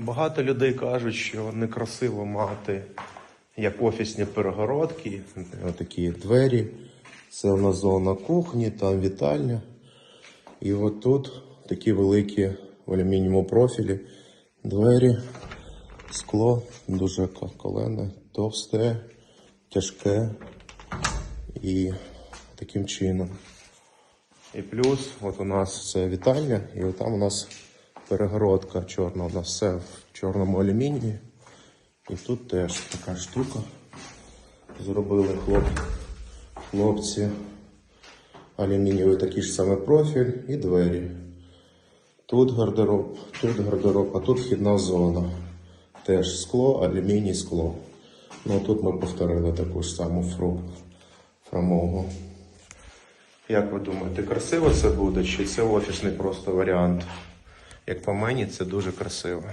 Багато людей кажуть, що некрасиво мати як офісні перегородки, такі двері. Це у нас зона кухні, там вітальня. І от тут такі великі в алюмінієвому профілі двері, скло дуже колене, товсте, тяжке і таким чином. І плюс, от у нас це вітальня, і от там у нас перегородка чорна. У нас все в чорному алюмінії. І тут теж така штука. Зробили хлоп, хлопці. Алюмінієвий такий ж самий профіль і двері. Тут гардероб, тут гардероб, а тут вхідна зона. Теж скло, алюміній, скло. Ну тут ми повторили таку ж саму фру, фрамогу. Як ви думаєте, красиво це буде, чи це офісний просто варіант? Як по мені, це дуже красиво.